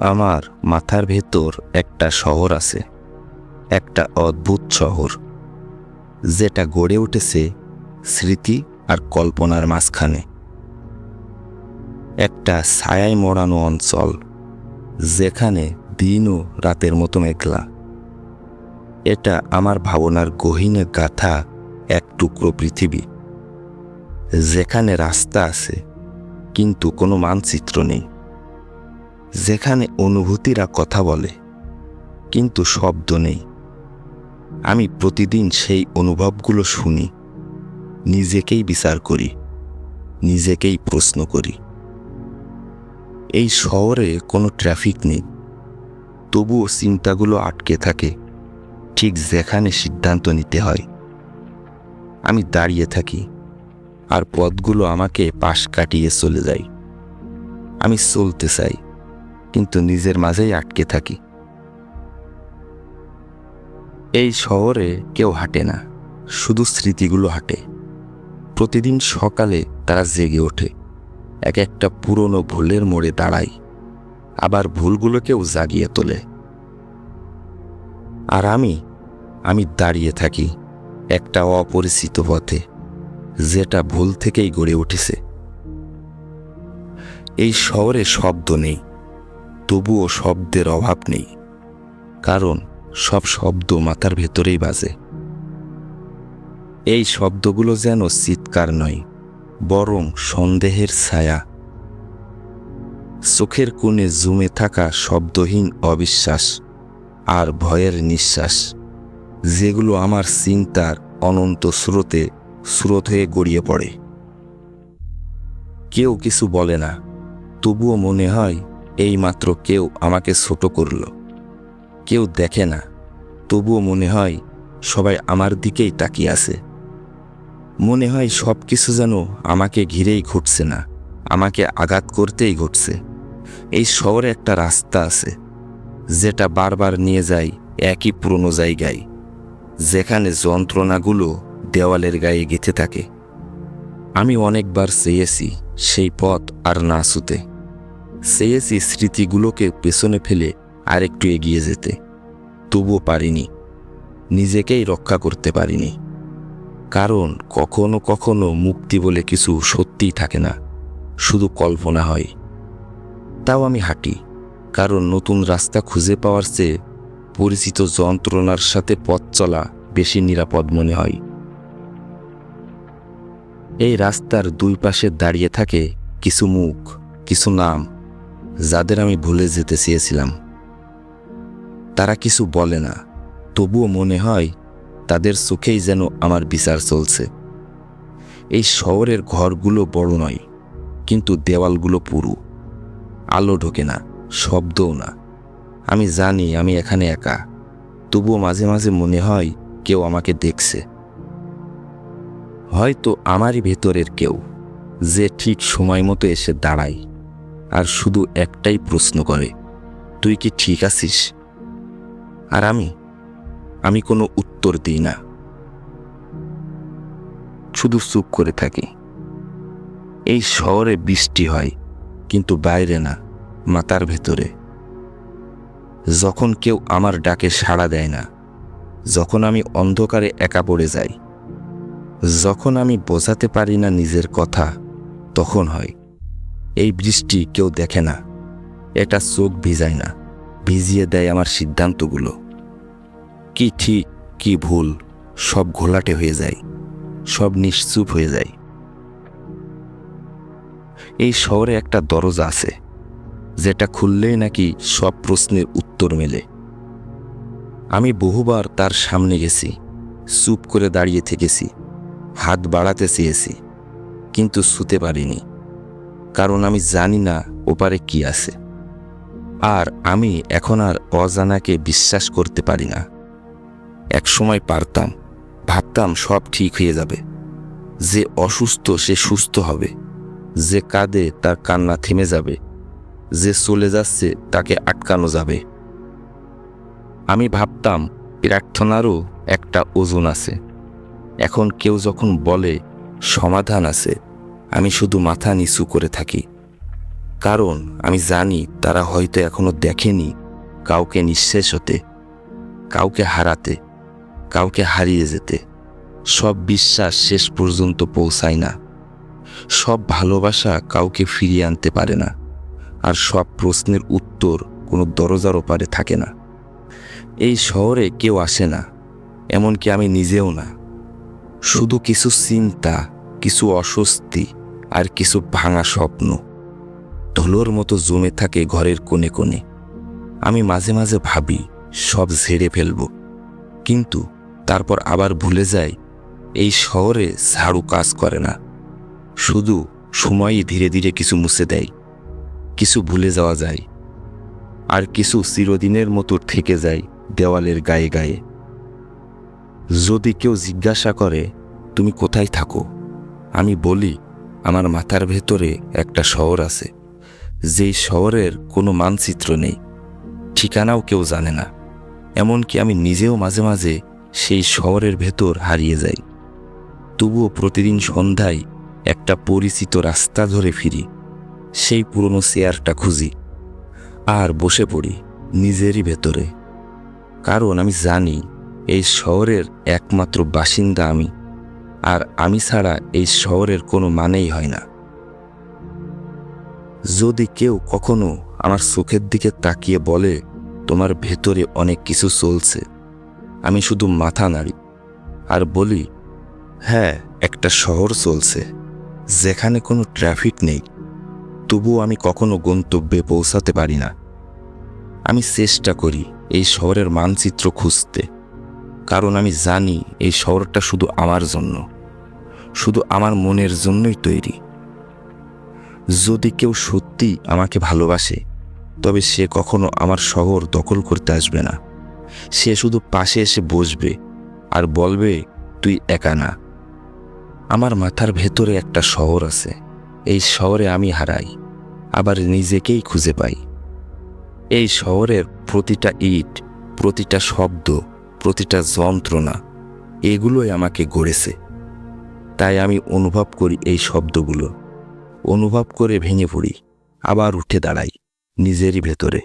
আমার মাথার ভেতর একটা শহর আছে, একটা অদ্ভুত শহর, যেটা গড়ে উঠেছে স্মৃতি আর কল্পনার মাঝখানে। একটা ছায়ায় মোড়ানো অঞ্চল, যেখানে দিন ও রাতের মতো মেঘলা। এটা আমার ভাবনার গহীনে গাথা এক টুকরো পৃথিবী। যেখানে রাস্তা আছে, কিন্তু কোনো মানচিত্র নেই। যেখানে অনুভূতিরা কথা বলে, কিন্তু শব্দ নেই। আমি প্রতিদিন সেই অনুভবগুলো শুনি, নিজেকেই বিচার করি, নিজেকেই প্রশ্ন করি। এই শহরে কোনো ট্রাফিক নেই, তবুও চিন্তাগুলো আটকে থাকে, ঠিক যেখানে সিদ্ধান্ত নিতে হয়। আমি দাঁড়িয়ে থাকি আর পথগুলো আমাকে পাশ কাটিয়ে চলে যায়। আমি চলতে চাই, কিন্তু নিজের মাঝেই আটকে থাকি। এই শহরে কেউ হাঁটে না, শুধু স্মৃতিগুলো হাঁটে। প্রতিদিন সকালে তারা জেগে ওঠে, এক একটা পুরনো ভুলের মোড়ে দাঁড়ায়, আবার ভুলগুলোকেও জাগিয়ে তোলে। আর আমি আমি দাঁড়িয়ে থাকি একটা অপরিচিত পথে। যেটা ভুল থেকেই গড়ে উঠেছে। এই শহরে শব্দ নেই, তবুও শব্দের অভাব নেই, কারণ সব শব্দ মাথার ভেতরেই বাজে। এই শব্দগুলো যেন চিৎকার নয়, বরং সন্দেহের ছায়া। চোখের কোণে জুমে থাকা শব্দহীন অবিশ্বাস আর ভয়ের নিঃশ্বাস, যেগুলো আমার চিন্তার অনন্ত স্রোতে স্রোত হয়ে গড়িয়ে পড়ে। কেউ কিছু বলে না, তবুও মনে হয় এইমাত্র কেউ আমাকে ছোট করল। কেউ দেখে না, তবুও মনে হয় সবাই আমার দিকেই তাকিয়ে আছে। মনে হয় সব কিছু যেন আমাকে ঘিরেই ঘটছে না, আমাকে আঘাত করতেই ঘটছে। এই শহরে একটা রাস্তা আছে, যেটা বারবার নিয়ে যায় একই পুরনো জায়গায়, যেখানে যন্ত্রণাগুলো দেওয়ালের গায়ে গেঁথে থাকে। আমি অনেকবার চেয়েছি সেই পথ আর না ছুতে। চেয়েছি স্মৃতিগুলোকে পেছনে ফেলে আরেকটু এগিয়ে যেতে। তবুও পারিনি। নিজেকেই রক্ষা করতে পারিনি। কারণ কখনো কখনো মুক্তি বলে কিছু সত্যিই থাকে না। শুধু কল্পনা হয়। তাও আমি হাঁটি। কারণ নতুন রাস্তা খুঁজে পাওয়ার চেয়ে পরিচিত যন্ত্রণার সাথে পথ চলা বেশি নিরাপদ মনে হয়। এই রাস্তার দুই পাশে দাঁড়িয়ে থাকে কিছু মুখ, কিছু নাম, যাদের আমি ভুলে যেতে চেয়েছিলাম। তারা কিছু বলে না, তবুও মনে হয় তাদের চোখেই যেন আমার বিচার চলছে। এই শহরের ঘরগুলো বড় নয়, কিন্তু দেওয়ালগুলো পুরু। আলো ঢোকে না, শব্দও না। আমি জানি আমি এখানে একা, তবুও মাঝে মাঝে মনে হয় কেউ আমাকে দেখছে। হয়তো আমারই ভেতরের কেউ যে ঠিক সময় মতো এসে দাঁড়ায় আর শুধু একটাই প্রশ্ন করে, তুই কি ঠিক আছিস? আর আমি আমি কোনো উত্তর দিই না। শুধু চুপ করে থাকি। এই শহরে বৃষ্টি হয়, কিন্তু বাইরে না, মাতার ভেতরে। যখন কেউ আমার ডাকে সাড়া দেয় না, যখন আমি অন্ধকারে একা পড়ে যাই যখন আমি বোঝাতে পারি না নিজের কথা, তখন হয়। এই বৃষ্টি কেউ দেখে না। এটা চোখ ভিজায় না। ভিজিয়ে দেয় আমার সিদ্ধান্তগুলো। কি ঠিক, কি ভুল, সব ঘোলাটে হয়ে যায়। সব নিশ্চুপ হয়ে যায়। এই শহরে একটা দরজা আছে, যেটা খুললেই নাকি সব প্রশ্নের উত্তর মেলে। আমি বহুবার তার সামনে গেছি, চুপ করে দাঁড়িয়ে থেকেছি। হাত বাড়াতে চেয়েছি, কিন্তু শুতে পারিনি, কারণ আমি জানি না ওপারে কি আছে। আর আমি এখন আর অজানাকে বিশ্বাস করতে পারি না। এক সময় পারতাম, ভাবতাম সব ঠিক হয়ে যাবে, যে অসুস্থ সে সুস্থ হবে, যে কাঁদে তার কান্না থেমে যাবে, যে চলে যাচ্ছে তাকে আটকানো যাবে। আমি ভাবতাম, প্রার্থনারও একটা ওজন আছে। এখন কেউ যখন বলে, সমাধান আছে, আমি শুধু মাথা নিচু করে থাকি। কারণ আমি জানি তারা হয়তো এখনও দেখেনি কাউকে নিঃশেষ হতে, কাউকে হারাতে, কাউকে হারিয়ে যেতে। সব বিশ্বাস শেষ পর্যন্ত পৌঁছায় না। সব ভালোবাসা কাউকে ফিরিয়ে আনতে পারে না। আর সব প্রশ্নের উত্তর কোনো দরজার ওপারে থাকে না। এই শহরে কেউ আসে না, এমনকি আমি নিজেও না। শুধু কিছু চিন্তা, কিছু অস্বস্তি আর কিছু ভাঙা স্বপ্ন। ধুলোর মতো জমে থাকে ঘরের কোণে কোণে। আমি মাঝে মাঝে ভাবি, সব ঝেড়ে ফেলব। কিন্তু তারপর আবার ভুলে যাই, এই শহরে ঝাড়ু কাজ করে না। শুধু সময়ই ধীরে ধীরে কিছু মুছে দেয়। কিছু ভুলে যাওয়া যায়। আর কিছু চিরদিনের মতো থেকে যায় দেওয়ালের গায়ে গায়ে। যদি কেউ জিজ্ঞাসা করে, তুমি কোথায় থাকো? আমি বলি, আমার মাথার ভেতরে একটা শহর আছে। যেই শহরের কোনো মানচিত্র নেই। ঠিকানাও কেউ জানে না। এমনকি আমি নিজেও মাঝে মাঝে সেই শহরের ভেতর হারিয়ে যাই। তবুও প্রতিদিন সন্ধ্যায় একটা পরিচিত রাস্তা ধরে ফিরি। সেই পুরনো চেয়ারটা খুঁজি। আর বসে পড়ি নিজেরই ভেতরে। কারণ আমি জানি এই শহরের একমাত্র বাসিন্দা আমি, আর আমি ছাড়া এই শহরের কোনো মানেই হয় না। যদি কেউ কখনো আমার চোখের দিকে তাকিয়ে বলে, তোমার ভেতরে অনেক কিছু চলছে, আমি শুধু মাথা নাড়ি, আর বলি হ্যাঁ একটা শহর চলছে, যেখানে কোনো ট্রাফিক নেই, তবুও আমি কখনো গন্তব্যে পৌঁছাতে পারি না। আমি চেষ্টা করি এই শহরের মানচিত্র খুঁজতে। কারণ আমি জানি এই শহরটা শুধু আমার জন্য। শুধু আমার মনের জন্যই তৈরি। যদি কেউ সত্যি আমাকে ভালোবাসে, তবে সে কখনো আমার শহর দখল করতে আসবে না। সে শুধু পাশে এসে বসবে আর বলবে, তুই একা না। আমার মাথার ভেতরে একটা শহর আছে। এই শহরে আমি হারাই, আবার নিজেকেই খুঁজে পাই। এই শহরের প্রতিটা ইট, প্রতিটা শব্দ প্রতিটা যন্ত্রণা এগুলোই আমাকে গড়েছে। তাই আমি অনুভব করি এই শব্দগুলো। অনুভব করে ভেঙে পড়ি, আবার উঠে দাঁড়াই নিজেরই ভেতরে।